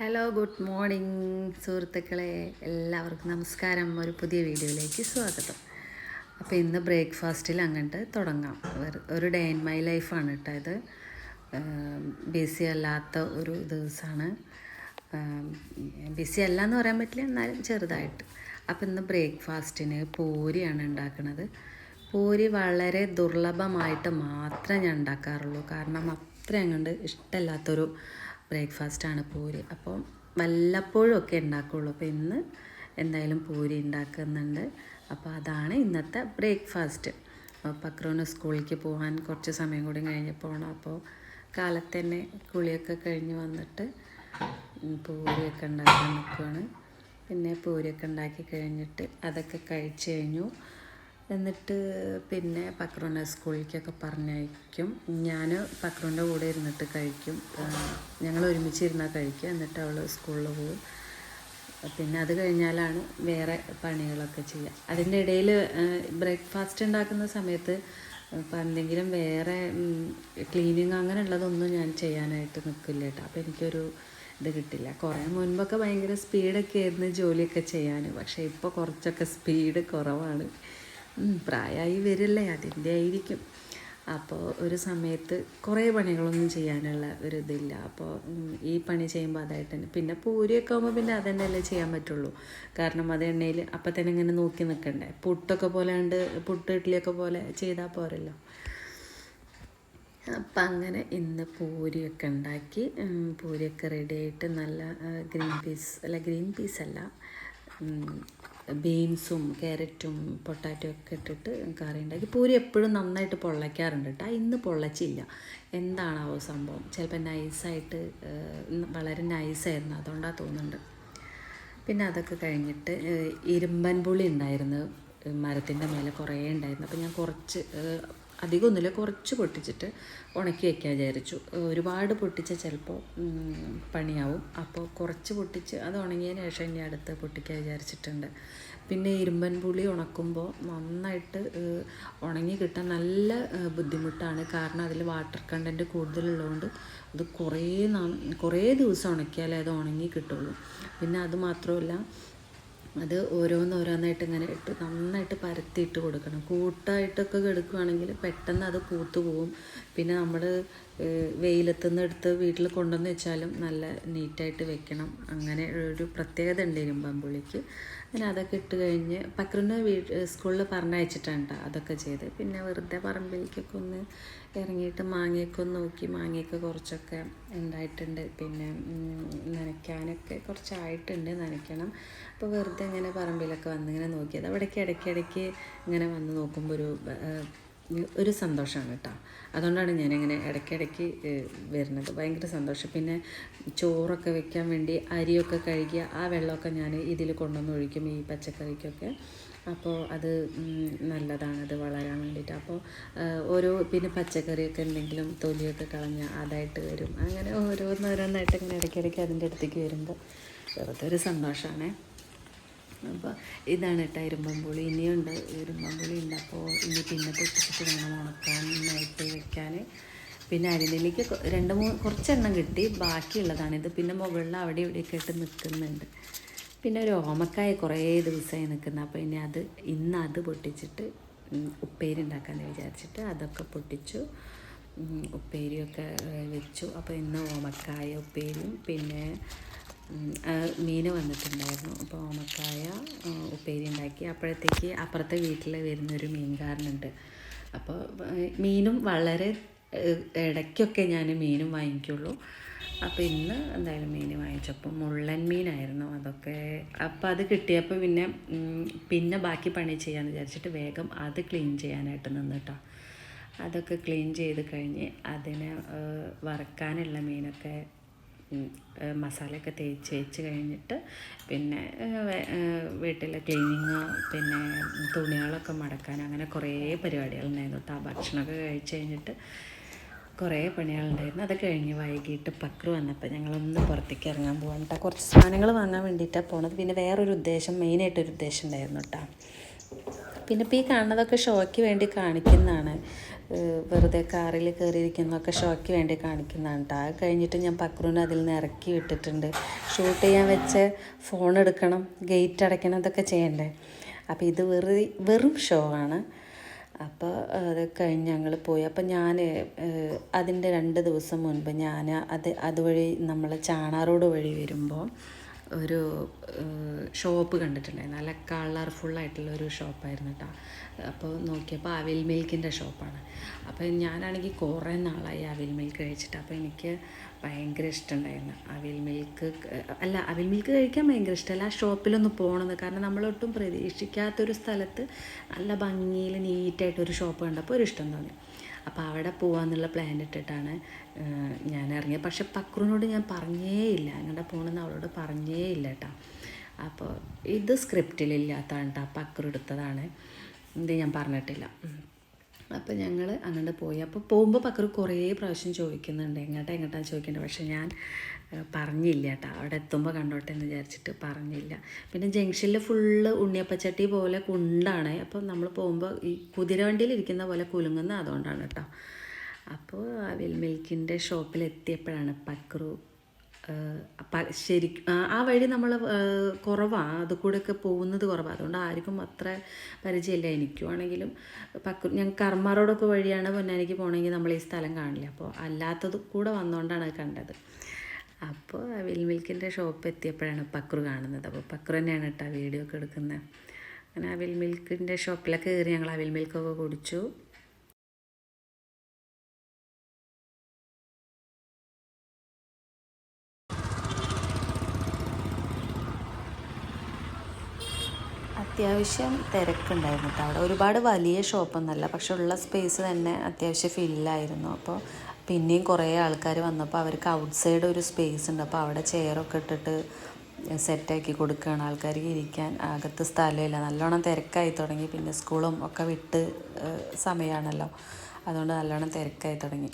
Hello good morning സുഹൃത്തുക്കളെ. എല്ലാവർക്കും നമസ്കാരം. ഒരു പുതിയ വീഡിയോയിലേക്ക് സ്വാഗതം. അപ്പോൾ ഇന്ന് ബ്രേക്ക്ഫാസ്റ്റിൽ അങ്ങോട്ട് തുടങ്ങാം. ഒരു ഡേ ഇൻ മൈ ലൈഫാണ് കേട്ടോ ഇത്. ബിസി അല്ലാത്ത ഒരു ദിവസമാണ് ബിസി അല്ല എന്ന് പറയാൻ പറ്റില്ല എന്നാലും ചെറുതായിട്ട്. അപ്പോൾ ഇന്ന് ബ്രേക്ക്ഫാസ്റ്റിന് പൂരിയാണ് ഉണ്ടാക്കുന്നത് പൂരി വളരെ ദുർലഭമായിട്ട് മാത്രമേ ഞാൻ ഉണ്ടാക്കാറുള്ളൂ. കാരണം അത്ര അങ്ങോട്ട് ഇഷ്ടമല്ലാത്തൊരു ബ്രേക്ക്ഫാസ്റ്റാണ് പൂരി. അപ്പോൾ വല്ലപ്പോഴും ഒക്കെ ഉണ്ടാക്കുകയുള്ളൂ അപ്പോൾ ഇന്ന് എന്തായാലും പൂരി ഉണ്ടാക്കുന്നുണ്ട്. അപ്പോൾ അതാണ് ഇന്നത്തെ ബ്രേക്ക്ഫാസ്റ്റ്. പക്രോന് സ്കൂളിലേക്ക് പോകാൻ കുറച്ച് സമയം കൂടി കഴിഞ്ഞ് പോകണം അപ്പോൾ കാലത്ത് തന്നെ കുളിയൊക്കെ കഴിഞ്ഞ് വന്നിട്ട് പൂരിയൊക്കെ ഉണ്ടാക്കാൻ നിൽക്കുകയാണ് പിന്നെ പൂരിയൊക്കെ ഉണ്ടാക്കി കഴിഞ്ഞിട്ട് അതൊക്കെ കഴിച്ച് കഴിഞ്ഞു. എന്നിട്ട് പിന്നെ പക്രോന്റെ സ്കൂളിലേക്കൊക്കെ പറഞ്ഞയക്കും. ഞാൻ പക്രോന്റെ കൂടെ ഇരുന്നിട്ട് കഴിക്കും. ഞങ്ങൾ ഒരുമിച്ച് ഇരുന്നാൽ കഴിക്കുക. എന്നിട്ട് അവൾ സ്കൂളിൽ പോകും പിന്നെ അത് കഴിഞ്ഞാലാണ് വേറെ പണികളൊക്കെ ചെയ്യുക. അതിന്റെ ഇടയിൽ ബ്രേക്ക്ഫാസ്റ്റ് ഉണ്ടാക്കുന്ന സമയത്ത് ഇപ്പം എന്തെങ്കിലും വേറെ ക്ലീനിങ് അങ്ങനെയുള്ളതൊന്നും ഞാൻ ചെയ്യാനായിട്ട് നിൽക്കില്ല കേട്ടോ. അപ്പോൾ എനിക്കൊരു ഇത് കിട്ടില്ല. കുറേ മുൻപൊക്കെ ഭയങ്കര സ്പീഡൊക്കെ ആയിരുന്നു ജോലിയൊക്കെ ചെയ്യാൻ. പക്ഷേ ഇപ്പോൾ കുറച്ചൊക്കെ സ്പീഡ് കുറവാണ്. പ്രായമായി വരില്ലേ അതിന്റെ ആയിരിക്കും. അപ്പോൾ ഒരു സമയത്ത് കുറേ പണികളൊന്നും ചെയ്യാനുള്ള ഒരു ഇതില്ല. അപ്പോൾ ഈ പണി ചെയ്യുമ്പോൾ അതായിട്ട് തന്നെ പിന്നെ പൂരിയൊക്കെ ആകുമ്പോൾ പിന്നെ അതന്നെയല്ലേ ചെയ്യാൻ പറ്റുള്ളൂ. കാരണം അത് എണ്ണയിൽ അപ്പം തന്നെ ഇങ്ങനെ നോക്കി നിൽക്കണ്ടേ പുട്ടൊക്കെ പോലെ ഉണ്ട് പുട്ട് ഇഡ്ഡലിയൊക്കെ പോലെ ചെയ്താൽ പോരല്ലോ. അപ്പം അങ്ങനെ ഇന്ന് പൂരിയൊക്കെ ഉണ്ടാക്കി പൂരിയൊക്കെ റെഡി ആയിട്ട് നല്ല ഗ്രീൻ പീസ് അല്ല ഗ്രീൻ പീസ് അല്ല ബീൻസും ക്യാരറ്റും പൊട്ടാറ്റോ ഒക്കെ ഇട്ടിട്ട് കറി ഉണ്ടാക്കി. പൂരി എപ്പോഴും നന്നായിട്ട് പൊള്ളയ്ക്കാറുണ്ട് കേട്ടോ ഇന്ന് പൊള്ളച്ചില്ല. എന്താണാവോ സംഭവം? ചിലപ്പോൾ നൈസായിട്ട് വളരെ നൈസായിരുന്നു അതുകൊണ്ടാണ് തോന്നുന്നുണ്ട്. പിന്നെ അതൊക്കെ കഴിഞ്ഞിട്ട് ഇരുമ്പൻ പുളി ഉണ്ടായിരുന്നു. മരത്തിന്റെ മേലെ കുറേ ഉണ്ടായിരുന്നു. അപ്പോൾ ഞാൻ കുറച്ച് ഏഹ്, അധികമൊന്നുമില്ല കുറച്ച് പൊട്ടിച്ചിട്ട് ഉണക്കി വയ്ക്കാൻ വിചാരിച്ചു. ഒരുപാട് പൊട്ടിച്ച ചിലപ്പോൾ പണിയാവും. അപ്പോൾ കുറച്ച് പൊട്ടിച്ച് അത് ഉണങ്ങിയതിന് ശേഷം ഇനി അടുത്ത് പൊട്ടിക്കാൻ വിചാരിച്ചിട്ടുണ്ട്. പിന്നെ ഇരുമ്പൻ പുളി ഉണക്കുമ്പോൾ നന്നായിട്ട് ഉണങ്ങി കിട്ടാൻ നല്ല ബുദ്ധിമുട്ടാണ്. കാരണം അതിൽ വാട്ടർ കണ്ടന്റ് കൂടുതലുള്ളതുകൊണ്ട് അത് കുറേ കുറേ ദിവസം ഉണക്കിയാലേ അത് ഉണങ്ങി കിട്ടുള്ളൂ. പിന്നെ അത് മാത്രമല്ല അത് ഓരോന്നോരോന്നായിട്ട് ഇങ്ങനെ ഇട്ട് നന്നായിട്ട് പരത്തിയിട്ട് കൊടുക്കണം. കൂട്ടായിട്ടൊക്കെ എടുക്കുകയാണെങ്കിൽ പെട്ടെന്ന് അത് പൂത്തു പോവും. പിന്നെ നമ്മൾ വെയിലത്തുനിന്ന് എടുത്ത് വീട്ടിൽ കൊണ്ടുവന്ന് വെച്ചാലും നല്ല നീറ്റായിട്ട് വെക്കണം. അങ്ങനെ ഒരു പ്രത്യേകത ഉണ്ട് ഇരുമ്പമ്പുള്ളിക്ക്. അങ്ങനെ അതൊക്കെ ഇട്ട് കഴിഞ്ഞ് പക്രന് വീ സ്കൂളിൽ പറഞ്ഞയച്ചിട്ടുണ്ട് അതൊക്കെ ചെയ്ത് പിന്നെ വെറുതെ പറമ്പിലേക്കൊക്കെ ഒന്ന് ഇറങ്ങിയിട്ട് മാങ്ങയൊക്കെ ഒന്ന് നോക്കി മാങ്ങയൊക്കെ കുറച്ചൊക്കെ ഉണ്ടായിട്ടുണ്ട്. പിന്നെ നനയ്ക്കാനൊക്കെ കുറച്ചായിട്ടുണ്ട് നനയ്ക്കണം. അപ്പോൾ വെറുതെ ഇങ്ങനെ പറമ്പിലൊക്കെ വന്നിങ്ങനെ നോക്കിയത്. അവിടേക്ക് ഇടയ്ക്കിടയ്ക്ക് ഇങ്ങനെ വന്ന് നോക്കുമ്പോൾ ഒരു ഒരു സന്തോഷമാണ് കേട്ടോ. അതുകൊണ്ടാണ് ഞാനിങ്ങനെ ഇടയ്ക്കിടയ്ക്ക് വരുന്നത്. ഭയങ്കര സന്തോഷം. പിന്നെ ചോറൊക്കെ വെക്കാൻ വേണ്ടി അരിയൊക്കെ കഴുകിയ ആ വെള്ളമൊക്കെ ഞാൻ ഇതിൽ കൊണ്ടുവന്ന് ഒഴിക്കും ഈ പച്ചക്കറിക്കൊക്കെ. അപ്പോൾ അത് നല്ലതാണ്. അത് വളരാൻ വേണ്ടിയിട്ട്. അപ്പോൾ ഓരോ പിന്നെ പച്ചക്കറിയൊക്കെ എന്തെങ്കിലും തൊലിയൊക്കെ കളഞ്ഞ് അതായിട്ട് വരും. അങ്ങനെ ഓരോന്നോരോന്നായിട്ട് ഇങ്ങനെ ഇടയ്ക്കിടയ്ക്ക് അതിന്റെ അടുത്തേക്ക് വരുമ്പോൾ വെറുതെ ഒരു സന്തോഷമാണേ അപ്പോൾ ഇതാണ് കേട്ടോ ഇരുമ്പമ്പുളി. ഇനിയുണ്ട് ഇരുമ്പമ്പുളി ഉണ്ട്. അപ്പോൾ ഇനി പിന്നെ പൊട്ടിച്ചിട്ട് വേണം ഉണക്കാൻ നൈറ്റ് വെക്കാൻ പിന്നെ അരിനെല്ലിക്ക് രണ്ട് മൂന്ന് കുറച്ചെണ്ണം കിട്ടി. ബാക്കിയുള്ളതാണ്. ഇത് പിന്നെ മുകളിൽ അവിടെ ഇവിടെയൊക്കെ ഇട്ട് നിൽക്കുന്നുണ്ട്. പിന്നെ ഒരു ഓമക്കായ കുറേ ദിവസമായി നിൽക്കുന്നത് അപ്പോൾ ഇനി അത് ഇന്ന് അത് പൊട്ടിച്ചിട്ട് ഉപ്പേരി ഉണ്ടാക്കാമെന്ന് വിചാരിച്ചിട്ട് അതൊക്കെ പൊട്ടിച്ചു. ഉപ്പേരിയൊക്കെ വെച്ചു. അപ്പോൾ ഇന്ന് ഓമക്കായ ഉപ്പേരിയും പിന്നെ മീന് വന്നിട്ടുണ്ടായിരുന്നു. അപ്പോൾ ഓമക്കായ ഉപ്പേരി ഉണ്ടാക്കി. അപ്പോഴത്തേക്ക് അപ്പുറത്തെ വീട്ടിൽ വരുന്നൊരു മീൻകാരനുണ്ട്. അപ്പോൾ മീനും വളരെ ഇടയ്ക്കൊക്കെ ഞാൻ മീനും വാങ്ങിക്കുള്ളൂ. അപ്പോൾ ഇന്ന് എന്തായാലും മീൻ വാങ്ങിച്ചപ്പോൾ മുള്ളൻ മീനായിരുന്നു അതൊക്കെ. അപ്പോൾ അത് കിട്ടിയപ്പോൾ പിന്നെ പിന്നെ ബാക്കി പണി ചെയ്യാമെന്ന് വിചാരിച്ചിട്ട് വേഗം അത് ക്ലീൻ ചെയ്യാനായിട്ട് നിന്നിട്ടോ. അതൊക്കെ ക്ലീൻ ചെയ്ത് കഴിഞ്ഞ് അതിനെ വറക്കാനുള്ള മീനൊക്കെ മസാലയൊക്കെ തേച്ച് വെച്ച് കഴിഞ്ഞിട്ട് പിന്നെ വീട്ടിലെ ക്ലീനിങ് പിന്നെ തുണികളൊക്കെ മടക്കാൻ അങ്ങനെ കുറേ പരിപാടികളുണ്ടായിരുന്നു. കേട്ടോ ഭക്ഷണമൊക്കെ കഴിച്ച് കഴിഞ്ഞിട്ട് കുറേ പണികളുണ്ടായിരുന്നു. അത് കഴിഞ്ഞ് വൈകിട്ട് പക്രു വന്നപ്പോൾ ഞങ്ങളൊന്ന് പുറത്തേക്ക് ഇറങ്ങാൻ പോകാൻ കേട്ടോ കുറച്ച് സാധനങ്ങൾ വാങ്ങാൻ വേണ്ടിയിട്ടാണ് പോണത്. പിന്നെ വേറൊരു ഉദ്ദേശം മെയിനായിട്ടൊരു ഉദ്ദേശം ഉണ്ടായിരുന്നു കേട്ടോ പിന്നെ ഇപ്പോൾ ഈ കാണുന്നതൊക്കെ ഷോയ്ക്ക് വേണ്ടി കാണിക്കുന്നതാണ്. വെറുതെ കാറിൽ കയറിയിരിക്കുന്നതൊക്കെ ഷോയ്ക്ക് വേണ്ടി കാണിക്കുന്നതാണ് കേട്ടോ അത് കഴിഞ്ഞിട്ട് ഞാൻ പക്രൂനെ അതിൽ നിന്ന് ഇറക്കി വിട്ടിട്ടുണ്ട്. ഷൂട്ട് ചെയ്യാൻ വെച്ച് ഫോൺ എടുക്കണം ഗേറ്റ് അടയ്ക്കണം ഇതൊക്കെ ചെയ്യണ്ടേ. അപ്പോൾ ഇത് വെറു വെറും ഷോ ആണ്. അപ്പോൾ അത് കഴിഞ്ഞ് ഞങ്ങൾ പോയി. അപ്പോൾ ഞാൻ അതിന്റെ രണ്ട് ദിവസം മുൻപ് ഞാൻ അത് അതുവഴി നമ്മൾ ചാണാറോഡ് വഴി വരുമ്പോൾ ഒരു ഷോപ്പ് കണ്ടിട്ടുണ്ടായിരുന്നു. നല്ല കളർഫുള്ളായിട്ടുള്ള ഒരു ഷോപ്പായിരുന്നു കേട്ടോ അപ്പോൾ നോക്കിയപ്പോൾ അവിൽ മിൽക്കിന്റെ ഷോപ്പാണ്. അപ്പോൾ ഞാനാണെങ്കിൽ കുറേ നാളായി അവിൽ മിൽക്ക് കഴിച്ചിട്ട്. അപ്പോൾ എനിക്ക് ഭയങ്കര ഇഷ്ടമുണ്ടായിരുന്നു അവിൽ മിൽക്ക് അല്ല അവിൽ മിൽക്ക് കഴിക്കാൻ ഭയങ്കര ഇഷ്ടമല്ല ആ ഷോപ്പിലൊന്ന് പോകണമെന്ന് കാരണം നമ്മളൊട്ടും പ്രതീക്ഷിക്കാത്തൊരു സ്ഥലത്ത് നല്ല ഭംഗിയിൽ നീറ്റായിട്ടൊരു ഷോപ്പ് കണ്ടപ്പോൾ ഒരു ഇഷ്ടം തോന്നി. അപ്പോൾ അവിടെ പോകാമെന്നുള്ള പ്ലാൻ ഇട്ടിട്ടാണ് ഞാൻ ഇറങ്ങിയത് പക്ഷെ പക്രുവിനോട് ഞാൻ പറഞ്ഞേ ഇല്ല അങ്ങോട്ട് പോകണമെന്ന് അവളോട് പറഞ്ഞേ ഇല്ല കേട്ടോ അപ്പോൾ ഇത് സ്ക്രിപ്റ്റിലില്ലാത്തതാണ് കേട്ടോ അപ്പം എടുത്തതാണ് ഇത് ഞാൻ പറഞ്ഞിട്ടില്ല. അപ്പോൾ ഞങ്ങൾ അങ്ങോട്ട് പോയി. അപ്പോൾ പോകുമ്പോൾ പക്കർ കുറേ പ്രാവശ്യം ചോദിക്കുന്നുണ്ട്. എങ്ങോട്ടാ എങ്ങോട്ടാ ചോദിക്കേണ്ടത് പക്ഷെ ഞാൻ പറഞ്ഞില്ല കേട്ടോ അവിടെ എത്തുമ്പോൾ കണ്ടോട്ടെ എന്ന് വിചാരിച്ചിട്ട് പറഞ്ഞില്ല. പിന്നെ ജംഗ്ഷനിൽ ഫുള്ള് ഉണ്ണിയപ്പച്ചട്ടി പോലെ കുണ്ടാണ്. അപ്പോൾ നമ്മൾ പോകുമ്പോൾ ഈ കുതിരവണ്ടിയിൽ ഇരിക്കുന്ന പോലെ കുലുങ്ങുന്ന അതുകൊണ്ടാണ് കേട്ടോ അപ്പോൾ അവിൽ മിൽക്കിന്റെ ഷോപ്പിൽ എത്തിയപ്പോഴാണ് പക്രു ശരിക്കും ആ വഴി നമ്മൾ കുറവാണ് അത് കൂടെയൊക്കെ പോകുന്നത് കുറവാണ് അതുകൊണ്ട് ആർക്കും അത്ര പരിചയമില്ല എനിക്കും ആണെങ്കിലും പക്ക ഞാൻ കർമാറോടൊക്കെ വഴിയാണ് പൊന്നാനിക്ക് പോകണമെങ്കിൽ നമ്മൾ ഈ സ്ഥലം കാണില്ല. അപ്പോൾ അല്ലാത്തത് കൂടെ വന്നുകൊണ്ടാണ് കണ്ടത്. അപ്പോൾ അവിൽ മിൽക്കിന്റെ ഷോപ്പ് എത്തിയപ്പോഴാണ് പക്രു കാണുന്നത്. അപ്പോൾ പക്രു തന്നെയാണ് കേട്ടോ വീഡിയോ ഒക്കെ എടുക്കുന്നത്. അങ്ങനെ അവിൽ മിൽക്കിന്റെ ഷോപ്പിലൊക്കെ കയറി ഞങ്ങൾ അവിൽ മിൽക്കൊക്കെ കുടിച്ചു. അത്യാവശ്യം തിരക്കുണ്ടായിരുന്നു കേട്ടോ. അവിടെ ഒരുപാട് വലിയ ഷോപ്പൊന്നുമല്ല പക്ഷെ ഉള്ള സ്പേസ് തന്നെ അത്യാവശ്യം ഫില്ലായിരുന്നു. അപ്പോൾ പിന്നെയും കുറേ ആൾക്കാർ വന്നപ്പോൾ അവർക്ക് ഔട്ട് സൈഡ് ഒരു സ്പേസ് ഉണ്ട്. അപ്പോൾ അവിടെ ചെയറൊക്കെ ഇട്ടിട്ട് സെറ്റാക്കി കൊടുക്കുകയാണ് ആൾക്കാർക്ക് ഇരിക്കാൻ അകത്ത് സ്ഥലമില്ല. നല്ലോണം തിരക്കായി തുടങ്ങി. പിന്നെ സ്കൂളും ഒക്കെ വിട്ട് സമയമാണല്ലോ. അതുകൊണ്ട് നല്ലോണം തിരക്കായി തുടങ്ങി.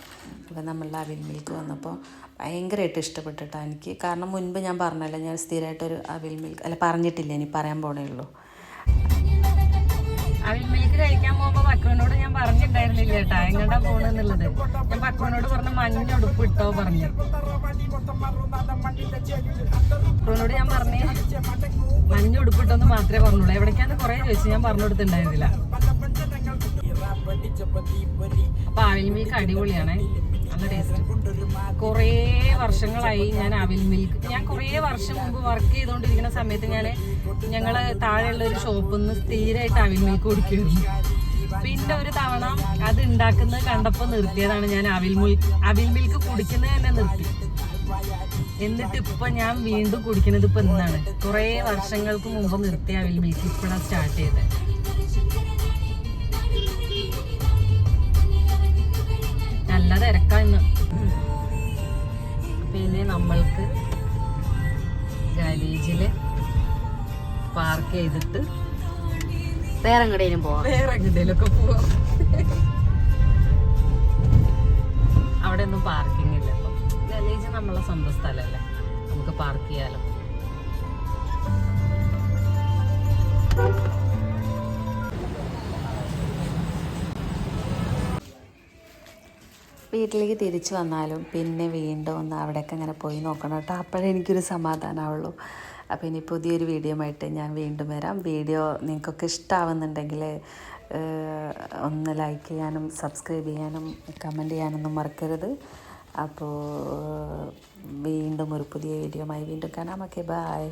അപ്പോൾ നമ്മളുടെ അവിൽ മിൽക്ക് വന്നപ്പോൾ ഭയങ്കരമായിട്ട് ഇഷ്ടപ്പെട്ടിട്ടാണ് എനിക്ക്. കാരണം മുൻപ് ഞാൻ പറഞ്ഞല്ലോ ഞാൻ സ്ഥിരമായിട്ടൊരു അവിൽ മിൽക്ക് അല്ല പറഞ്ഞിട്ടില്ല ഇനി പറയാൻ പോണേ ഉള്ളൂ. അവിൽ മിൽക്ക് കഴിക്കാൻ പോകുമ്പോ പക്രുവിനോട് ഞാൻ പറഞ്ഞിട്ടുണ്ടായിരുന്നില്ല കേട്ടാ. എങ്ങോട്ടാ പോണെന്നുള്ളത്. ഞാൻ പക്രുവിനോട് പറഞ്ഞ മഞ്ഞ ഉടുപ്പ് ഇട്ടോ പറഞ്ഞു. പക്രുവിനോട് ഞാൻ പറഞ്ഞേ മഞ്ഞ ഉടുപ്പ് ഇട്ടോന്ന് മാത്രമേ പറഞ്ഞുള്ളൂ. എവിടേക്കാന്ന് കുറെ ചോദിച്ചു ഞാൻ പറഞ്ഞു കൊടുത്തിട്ടുണ്ടായിരുന്നില്ല അപ്പൊ അവിൽ മിൽക്ക് അടിപൊളിയാണേ. നല്ല ടേസ്റ്റ്. കുറേ വർഷങ്ങളായി ഞാൻ അവിൽ മിൽക്ക് ഞാൻ കുറേ വർഷം മുമ്പ് വർക്ക് ചെയ്തുകൊണ്ടിരിക്കുന്ന സമയത്ത് ഞാൻ ഞങ്ങൾ താഴെയുള്ള ഒരു ഷോപ്പിൽ നിന്ന് സ്ഥിരമായിട്ട് അവിൽ കുടിക്കുന്നു പിന്നെ ഒരു തവണ അത് ഉണ്ടാക്കുന്നത് കണ്ടപ്പോൾ നിർത്തിയതാണ് ഞാൻ അവിൽ മിൽക്ക് അവിൽ മിൽക്ക് കുടിക്കുന്നത് തന്നെ നിർത്തി. എന്നിട്ട് ഇപ്പൊ ഞാൻ വീണ്ടും കുടിക്കുന്നത് ഇപ്പൊ എന്താണ് കുറേ വർഷങ്ങൾക്ക് മുമ്പ് നിർത്തിയ അവിൽ മിൽക്ക് ഇപ്പോഴാണ് സ്റ്റാർട്ട് ചെയ്തത്. നല്ല തിരക്കാ ഇന്ന്. പിന്നെ നമ്മൾക്ക് ഗാലേജിൽ പാർക്ക് ചെയ്തിട്ട് വേറെ എങ്ങടേലും പോവാം. വേറെ എങ്ങടേലൊക്കെ പോവാം. അവിടെ ഒന്നും പാർക്കിംഗ് ഇല്ല അപ്പം ഗാലേജ് നമ്മളെ സ്വന്തം സ്ഥലമല്ലേ നമുക്ക് പാർക്ക് ചെയ്യാലോ. വീട്ടിലേക്ക് തിരിച്ചു വന്നാലും പിന്നെ വീണ്ടും ഒന്ന് അവിടെയൊക്കെ ഇങ്ങനെ പോയി നോക്കണം കേട്ടോ. അപ്പോഴേ എനിക്കൊരു സമാധാനമാവുള്ളൂ അപ്പോൾ ഇനി പുതിയൊരു വീഡിയോ ആയിട്ട് ഞാൻ വീണ്ടും വരാം. വീഡിയോ നിങ്ങൾക്കൊക്കെ ഇഷ്ടമാവുന്നുണ്ടെങ്കിൽ ഒന്ന് ലൈക്ക് ചെയ്യാനും സബ്സ്ക്രൈബ് ചെയ്യാനും കമന്റ് ചെയ്യാനൊന്നും മറക്കരുത്. അപ്പോൾ വീണ്ടും ഒരു പുതിയ വീഡിയോ വീണ്ടും കാണാം. Okay bye